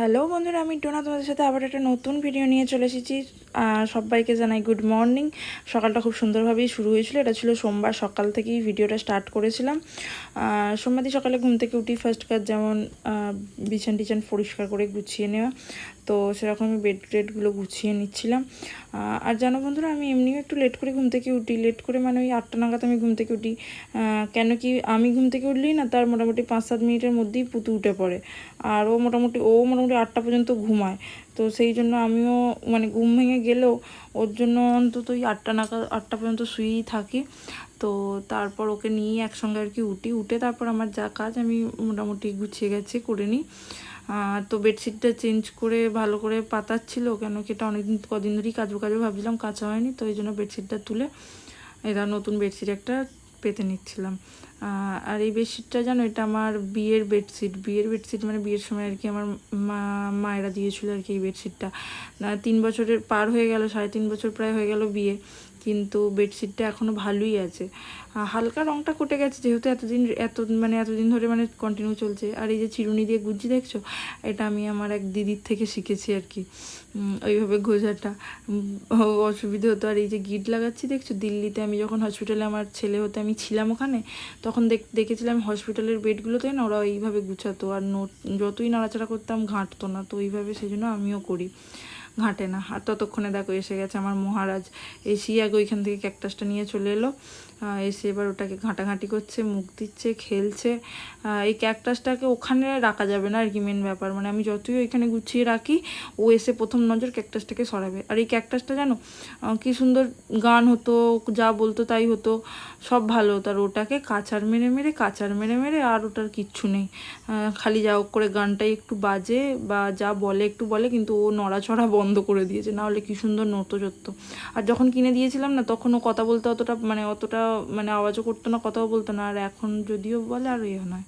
Hello বন্ধুরা, আমি টোনা, তোমাদের সাথে আবার একটা নতুন ভিডিও নিয়ে চলে এসেছি। সবাইকে জানাই গুড মর্নিং সকালটা খুব সুন্দরভাবেই শুরু হয়েছিল। এটা ছিল সোমবার সকাল থেকেই ভিডিওটা স্টার্ট করেছিলাম। আর সোমবার সকালে ঘুম থেকে উঠি ফার্স্ট কাজ যেমন বিছান টিছান পরিষ্কার করে গুছিয়ে নেওয়া। তো সেরকম আমি বেড টেডগুলো গুছিয়ে নিচ্ছিলাম। আর জানো বন্ধুরা, আমি এমনিও একটু লেট করে ঘুম থেকে উঠি। লেট করে মানে ওই আটটা নাগাদ আমি ঘুম থেকে উঠি। কেন কি আমি ঘুম থেকে উঠলেই না তার মোটামুটি পাঁচ সাত মিনিটের মধ্যেই পুতু উঠে পড়ে। আর ও মোটামুটি ও মোটামুটি আটটা পর্যন্ত ঘুমায়। তো সেই জন্য আমিও মানে ঘুম ভেঙে গেলেও ওর জন্য অন্তত ওই আটটা নাগাদ, আটটা পর্যন্ত শুয়েই থাকি। তো তারপর ওকে নিয়ে একসঙ্গে আর কি উঠি। উঠে তারপর আমার যা কাজ আমি মোটামুটি গুছিয়ে গেছি করে নিই। তো বেডশিটটা চেঞ্জ করে ভালো করে পাতাচ্ছিল কেন কি এটা অনেকদিন, কদিন ধরেই কাজু কাজু ভাবছিলাম, কাঁচা হয়নি, তো এই জন্য বেডশিটটা তুলে এটা নতুন বেডশিট একটা পেতে নিচ্ছিলাম। আর এই বেডশিটটা জানো, এটা আমার বিয়ের বেডশিট বিয়ের বেডশিট মানে বিয়ের সময় আর কি আমার মা, মায়েরা দিয়েছিল আর কি এই বেডশিটটা। তিন বছরের পার হয়ে গেল, সাড়ে তিন বছর প্রায় হয়ে গেল বিয়ে। কিন্তু বেডশিটটা এখনও ভালোই আছে। হালকা রঙটা কটে গেছে যেহেতু এতদিন, এত মানে এতদিন ধরে মানে কন্টিনিউ চলছে। আর এই যে চিরুনি দিয়ে গুজ্জি দেখছ? এটা আমি আমার এক দিদির থেকে শিখেছি আর কি। ওইভাবে গোজাটা। অসুবিধে হতো। আর এই যে গিট লাগাচ্ছি দেখছ? দিল্লিতে আমি যখন হসপিটালে আমার ছেলে হতে আমি ছিলাম ওখানে, তখন দেখ, দেখেছিলাম হসপিটালের বেডগুলোতে না ওরা এইভাবে গুছাতো। আর নোট, যতই নাড়াচাড়া করতাম ঘাঁটতো না। তো ওইভাবে সেই জন্য আমিও করি। ঘাঁটে না। আর ততক্ষণে দেখো এসে গেছে আমার মহারাজ। এসেই আগে ওইখান থেকে ক্যাকটাসটা নিয়ে চলে এলো। এসে এবার ওটাকে ঘাঁটাঘাঁটি করছে, মুখ দিচ্ছে, খেলছে। এই ক্যাকটাসটাকে ওখানে রাখা যাবে না আর কি মেন ব্যাপার। মানে আমি যতই ওইখানে গুছিয়ে রাখি, ও এসে প্রথম নজর ক্যাকটাসটাকে সরাবে। আর এই ক্যাকটাসটা জানো কি সুন্দর গান হতো, যা বলতো তাই হতো, সব ভালো হতো। আর ওটাকে কাচার মেরে মেরে কাচার মেরে মেরে আর ওটার কিচ্ছু নেই। খালি যা করে গানটাই একটু বাজে বা যা বলে একটু বলে, কিন্তু ও নড়াচড়া বন্ধ করে দিয়েছে না হলে কি সুন্দর নড়তো চড়তো আর যখন কিনে দিয়েছিলাম না তখন ও কথা বলতে অতটা মানে অতটা মানে আওয়াজও করতো না কথাও বলতো না আর এখন যদিও বলে আর ইয়ে নয়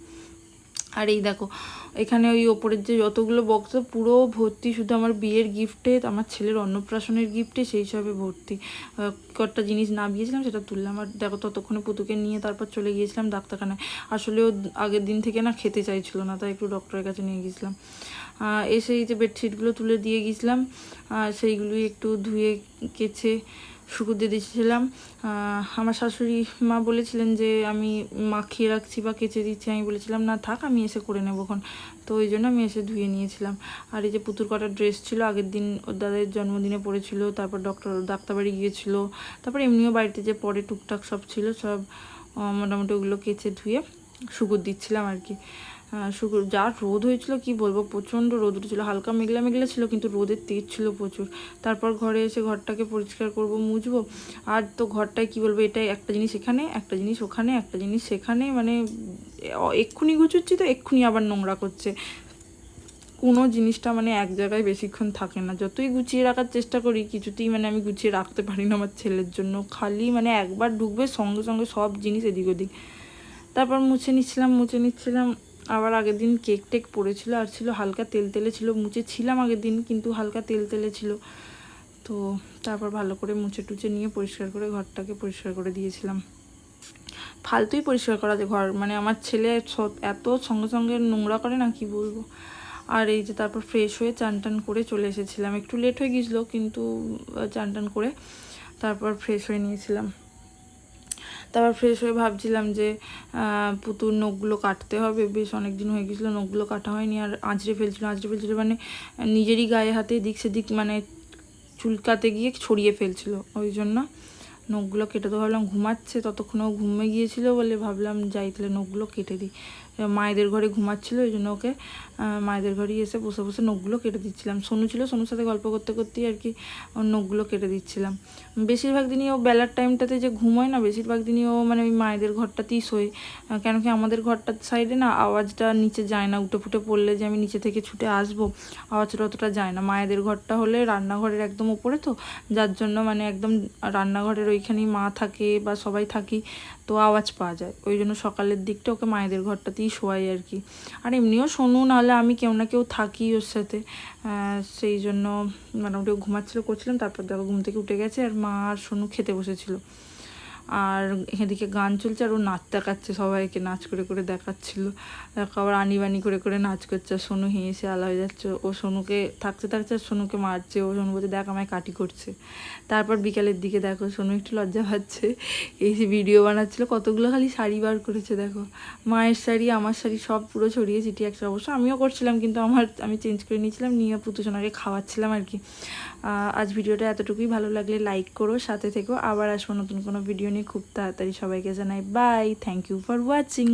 আর এই দেখো এখানে ওই ওপরের যে যতগুলো বক্স পুরো ভর্তি শুধু আমার বিয়ের গিফটে আমার ছেলের অন্নপ্রাশনের গিফটে সেই হিসাবে ভর্তি। কটা জিনিস না দিয়েছিলাম সেটা তুললাম। আর দেখো ততক্ষণে পুতুকে নিয়ে তারপর চলে গিয়েছিলাম ডাক্তারখানায়। আসলে ও আগের দিন থেকে না খেতে চাইছিল না তাই একটু ডক্টরের কাছে নিয়ে গেছিলাম আহ, এসে এই যে বেডশিটগুলো তুলে দিয়ে গেছিলাম আর সেইগুলোই একটু ধুয়ে কেচে শুকু দিয়ে দিয়েছিলাম আমার শাশুড়ি মা বলেছিলেন যে, আমি মাখিয়ে রাখছি বা কেচে দিচ্ছি। আমি বলেছিলাম, না, থাক, আমি এসে করে নেব এখন। তো ওই জন্য আমি এসে ধুয়ে নিয়েছিলাম। আর এই যে পুতুর কটা ড্রেস ছিল, আগের দিন ওর দাদের জন্মদিনে পড়েছিল, তারপর ডক্টর ডাক্তারবাড়ি গিয়েছিল, তারপর এমনিও বাড়িতে যে পরে টুকটাক সব ছিল, সব মোটামুটি ওগুলো কেচে ধুয়ে শুকুর দিচ্ছিলাম আর কি। শুকুর, যা রোদ হয়েছিল, কি বলব, প্রচণ্ড রোদ উঠেছিল, হালকা মেঘলা মেঘলা ছিল, কিন্তু রোদের তেজ ছিল প্রচুর। তারপর ঘরে এসে ঘরটাকে পরিষ্কার করব, মুছবো। আর তো ঘরটায় কি বলব, এটাই একটা জিনিস এখানে, একটা জিনিস ওখানে, একটা জিনিস সেখানে মানে এক্ষুনি গুছোচ্ছি তো, এক্ষুনি আবার নোংরা করছে। কোনো জিনিসটা মানে এক জায়গায় বেশিক্ষণ থাকে না। যতই গুছিয়ে রাখার চেষ্টা করি, কিছুতেই মানে আমি গুছিয়ে রাখতে পারি না আমার ছেলের জন্য। খালি মানে একবার ঢুকবে, সঙ্গে সঙ্গে সব জিনিস এদিক ওদিক। তারপর মুছে নিচ্ছিলাম মুছে নিচ্ছিলাম। আবার আগের দিন কেক টেক পড়েছিল, আর ছিল হালকা তেল তেলে ছিল, মুছেছিলাম আগের দিন, কিন্তু হালকা তেল তেলে ছিল। তো তারপর ভালো করে মুছে টুচে নিয়ে পরিষ্কার করে ঘরটাকে পরিষ্কার করে দিয়েছিলাম। ফালতুই পরিষ্কার করা যায় ঘর মানে আমার ছেলে এত সঙ্গে সঙ্গে নোংরা করে না, কি বলব? আর এই যে তারপর ফ্রেশ হয়ে চান টান করে চলে এসেছিলাম। একটু লেট হয়ে গিয়েছিল, কিন্তু চান টান করে তারপর ফ্রেশ হয়ে নিয়েছিলাম। তারপর ফ্রেশ হয়ে ভাবছিলাম যে পুতুর নখগুলো কাটতে হবে। বেশ অনেক দিন হয়ে গেছিল, নখগুলো কাটা হয়নি আর আঁচড়ে ফেলছিলো আঁচড়ে ফেলছিলো মানে নিজেরই গায়ে হাতে দিক সেদিক মানে চুলকাতে গিয়ে ছড়িয়ে ফেলছিল। ওই জন্য নখগুলো কেটে তো ভাবলাম ঘুমাচ্ছে, ততক্ষণেও ঘুমে গিয়েছিল বলে ভাবলাম যাই তাহলে নখগুলো কেটে দিই। মায়েদের ঘরে ঘুমাচ্ছিল ওই জন্য ওকে মায়েদের ঘরেই এসে বসে বসে নখগুলো কেটে দিচ্ছিলাম। সোনু ছিল, সোনুর সাথে গল্প করতে করতেই আর কি ওর নখগুলো কেটে দিচ্ছিলাম। বেশিরভাগ দিনই ও বেলার টাইমটাতে যে ঘুমোয় না, বেশিরভাগ দিনই ও মানে ওই মায়েদের ঘরটাতেই শোয়। কেন কি আমাদের ঘরটার সাইডে না আওয়াজটা নিচে যায় না, উঠে ফুটে পড়লে যে আমি নিচে থেকে ছুটে আসব আওয়াজটা অতটা যায় না। মায়েদের ঘরটা হলে রান্নাঘরের একদম উপরে তো, যার জন্য মানে একদম রান্নাঘরের ওইখানেই মা থাকে বা সবাই থাকি, তো আওয়াজ পাওয়া যায়। ওই জন্য সকালের দিকটা ওকে মায়েদের ঘরটাতেই শোয়াই আর কি। আর এমনিও শোনো নাহলে আমি কেউ না কেউ থাকি ওর সাথে। সেই জন্য মোটামুটি ঘুমাচ্ছিল করছিলাম তারপর দেখো ঘুম থেকে উঠে গেছে আর মা আর সোনু খেতে বসেছিল। আর এদিকে গান চলছে আর ও নাচ দেখাচ্ছে, সবাইকে নাচ করে করে দেখাচ্ছিল। দেখো আবার আনিবানি করে করে নাচ করছে, আর সোনু হেসে আলা হয়ে যাচ্ছে। ও সোনুকে থাকতে থাকছে আর সোনুকে মারছে, ও সোনু বলছে, দেখ আমায় কাটি করছে। তারপর বিকালের দিকে দেখো সোনু একটু লজ্জা পাচ্ছে। এই যে ভিডিও বানাচ্ছিল, কতগুলো খালি শাড়ি বার করেছে দেখো। মায়ের শাড়ি, আমার শাড়ি সব পুরো ছড়িয়ে ছিটিয়ে একটা অবশ্য আমিও করছিলাম, কিন্তু আমার আমি চেঞ্জ করে নিয়েছিলাম, নিয়ে পুতুসোনাকে খাওয়াচ্ছিলাম আর কি। আজ ভিডিওটা এতটুকুই। ভালো লাগলে লাইক করো, সাথে থেকো। আবার আসব নতুন কোনো ভিডিও নিয়ে। খুব তাড়াতাড়ি সবাইকে জানাই bye thank you for watching